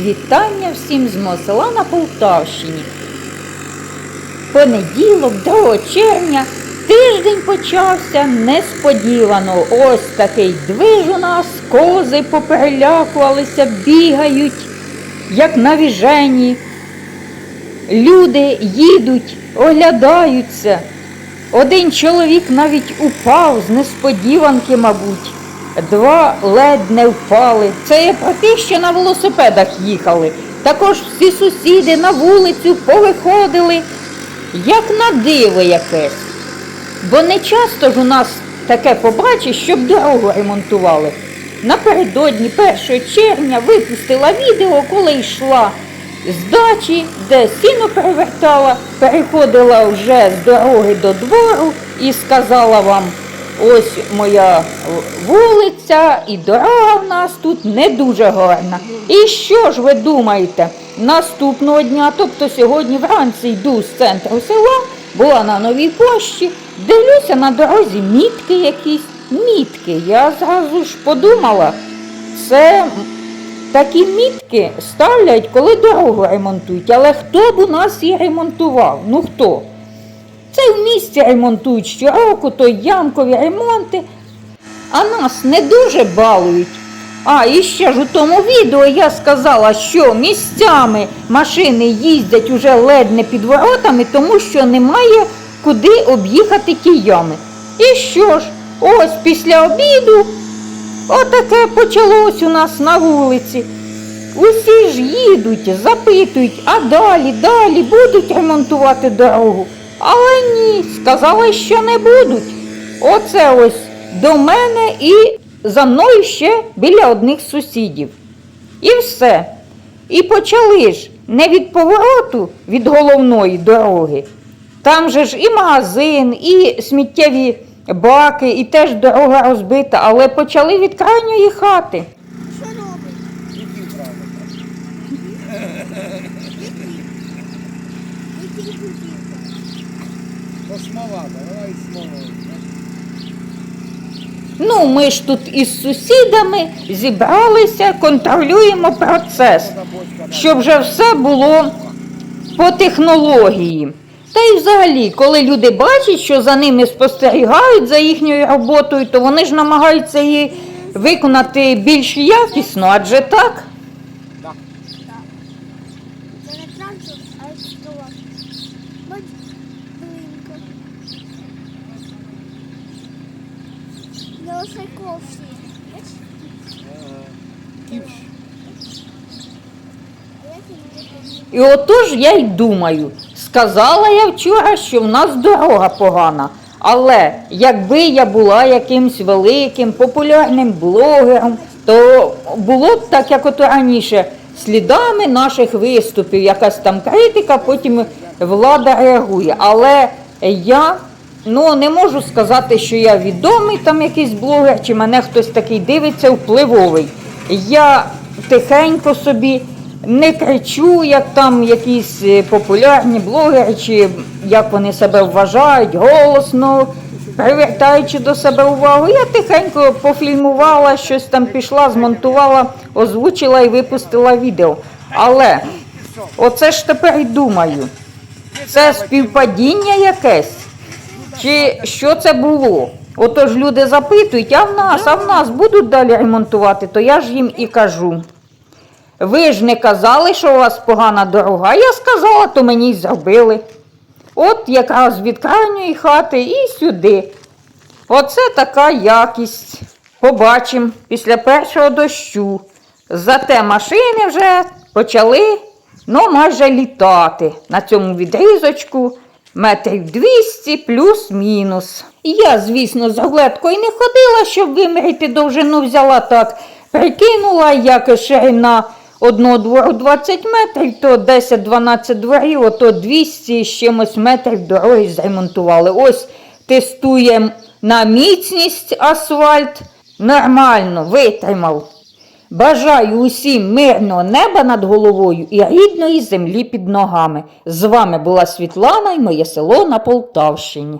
Вітання всім з мого на Полтавщині. Понеділок, 2 червня, тиждень почався несподівано. Ось такий движ у нас, кози поперелякувалися, бігають, як навіжені. Люди їдуть, оглядаються. Один чоловік навіть упав з несподіванки, мабуть. Два ледь не впали. Це я про тих, що на велосипедах їхали. Також всі сусіди на вулицю повиходили, як на диво якесь. Бо не часто ж у нас таке побачиш, щоб дорогу ремонтували. Напередодні 1 червня випустила відео, коли йшла з дачі, де сіно перевертала, переходила вже з дороги до двору і сказала вам, ось моя вулиця і дорога в нас тут не дуже гарна. І що ж ви думаєте? Наступного дня, тобто сьогодні вранці йду з центру села, була на новій пошті, дивлюся на дорозі мітки якісь. Мітки. Я зразу ж подумала, це такі мітки ставлять, коли дорогу ремонтують. Але хто б у нас її ремонтував? Ну хто? Це в місті ремонтують щороку, то ямкові ремонти. А нас не дуже балують. А, і ще ж у тому відео я сказала, що місцями машини їздять уже ледь не під воротами, тому що немає куди об'їхати ті ями. І що ж, ось після обіду отаке почалось у нас на вулиці. Усі ж їдуть, запитують, а далі, далі будуть ремонтувати дорогу. Але ні, сказали, що не будуть. Оце ось до мене і за мною ще біля одних сусідів. І все. І почали ж не від повороту від головної дороги. Там же ж і магазин, і сміттєві баки, і теж дорога розбита, але почали від крайньої хати. Що робить? Смола, давай смолою. Ну, ми ж тут із сусідами зібралися, контролюємо процес, щоб вже все було по технології. Та й взагалі, коли люди бачать, що за ними спостерігають за їхньою роботою, то вони ж намагаються її виконати більш якісно, адже так. Це не трактор, а екскаватор. Бач, блинка. Як він виглядає? І отож я й думаю, сказала я вчора, що в нас дорога погана. Але якби я була якимсь великим популярним блогером, то було б так, як ото раніше, слідами наших виступів, якась там критика, потім влада реагує. Але я ну, не можу сказати, що я відомий там якийсь блогер, чи мене хтось такий дивиться, впливовий. Я тихенько собі не кричу, як там якісь е, популярні блогери, чи як вони себе вважають, голосно, привертаючи до себе увагу. Я тихенько пофільмувала, щось там пішла, змонтувала, озвучила і випустила відео. Але оце ж тепер і думаю, це співпадіння якесь? Чи що це було? Отож люди запитують, а в нас, а в нас будуть далі ремонтувати, то я ж їм і кажу. Ви ж не казали, що у вас погана дорога. Я сказала, то мені й зробили. От якраз від крайньої хати і сюди. Оце така якість. Побачимо після першого дощу. Зате машини вже почали ну, майже літати на цьому відрізочку метрів 200 плюс-мінус. Я, звісно, з огледкою не ходила, щоб виміряти довжину, взяла так, прикинула, як ширина одного двору 20 метрів, то 10-12 дворів, ото 200 з чимось метрів дороги зремонтували. Ось тестуємо на міцність асфальт. Нормально, витримав. Бажаю усім мирного неба над головою і рідної землі під ногами. З вами була Світлана і моє село на Полтавщині.